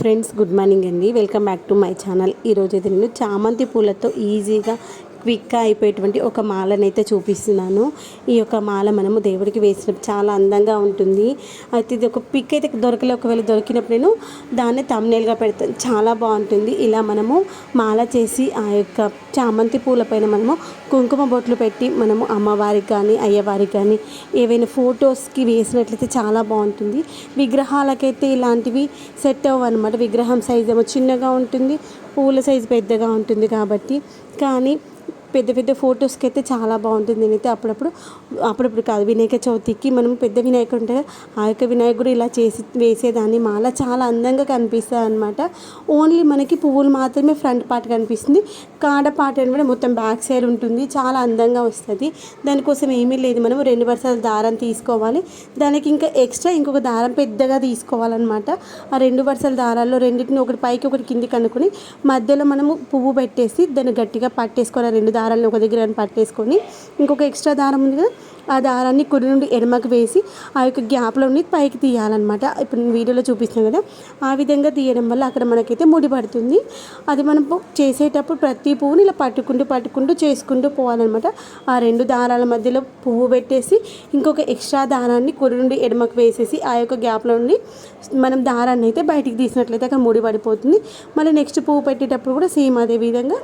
Friends good morning అండి. Welcome back to my channel. ఈరోజు అయితే నేను చామంతి పూలతో ఈజీగా క్విక్గా అయిపోయేటువంటి ఒక మాలను అయితే చూపిస్తున్నాను. ఈ యొక్క మాల మనము దేవుడికి వేసినప్పుడు చాలా అందంగా ఉంటుంది. అయితే ఇది ఒక పిక్ అయితే దొరకలే. ఒకవేళ దొరికినప్పుడు నేను దాన్ని తమ్నేల్గా పెడతాను చాలా బాగుంటుంది. ఇలా మనము మాల చేసి ఆ యొక్క చామంతి పూల పైన మనము కుంకుమ బొట్లు పెట్టి మనము అమ్మవారికి కానీ అయ్యవారికి కానీ ఏవైనా ఫొటోస్కి వేసినట్లయితే చాలా బాగుంటుంది. విగ్రహాలకైతే ఇలాంటివి సెట్ అవ్వవు అనమాట విగ్రహం సైజ్ ఏమో చిన్నగా ఉంటుంది. పూల సైజు పెద్దగా ఉంటుంది కాబట్టి. కానీ పెద్ద పెద్ద ఫొటోస్కి అయితే చాలా బాగుంటుంది నేనైతే అప్పుడప్పుడు అప్పుడప్పుడు కాదు. వినాయక చవితికి మనం పెద్ద వినాయకుడు ఉంటే ఆ యొక్క వినాయకుడు ఇలా చేసి వేసేదాన్ని. మాల చాలా అందంగా కనిపిస్తుంది అనమాట ఓన్లీ మనకి పువ్వులు మాత్రమే ఫ్రంట్ పార్ట్ కనిపిస్తుంది. కాడ పార్ట్ కూడా మొత్తం బ్యాక్ సైడ్ ఉంటుంది. చాలా అందంగా వస్తుంది. దానికోసం ఏమీ లేదు. మనం రెండు వరుసల దారం తీసుకోవాలి. దానికి ఇంకా ఎక్స్ట్రా ఇంకొక దారం పెద్దగా తీసుకోవాలన్నమాట. ఆ రెండు వరుసల దారాల్లో రెండింటిని ఒకటి పైకి ఒకటి కిందికి అనుకుని మధ్యలో మనము పువ్వు పెట్టేసి దాన్ని గట్టిగా పట్టేసుకోవాలి ఆ రెండు దారాలను ఒక దగ్గర పట్టేసుకొని ఇంకొక ఎక్స్ట్రా దారం ఉంది కదా ఆ దారాన్ని కుడి నుండి ఎడమకు వేసి ఆ యొక్క గ్యాప్లోని పైకి తీయాలన్నమాట. ఇప్పుడు నేను వీడియోలో చూపిస్తున్నాను కదా ఆ విధంగా తీయడం వల్ల అక్కడ మనకైతే ముడి పడుతుంది. అది మనం చేసేటప్పుడు ప్రతి పువ్వుని ఇలా పట్టుకుంటూ పట్టుకుంటూ చేసుకుంటూ పోవాలన్నమాట. ఆ రెండు దారాల మధ్యలో పువ్వు పెట్టేసి ఇంకొక ఎక్స్ట్రా దారాన్ని కుడి నుండి ఎడమకు వేసేసి ఆ యొక్క గ్యాప్లో నుండి మనం దారాన్ని అయితే బయటికి తీసినట్లయితే అక్కడ ముడి పడిపోతుంది. మళ్ళీ నెక్స్ట్ పువ్వు పెట్టేటప్పుడు కూడా సేమ్ అదే విధంగా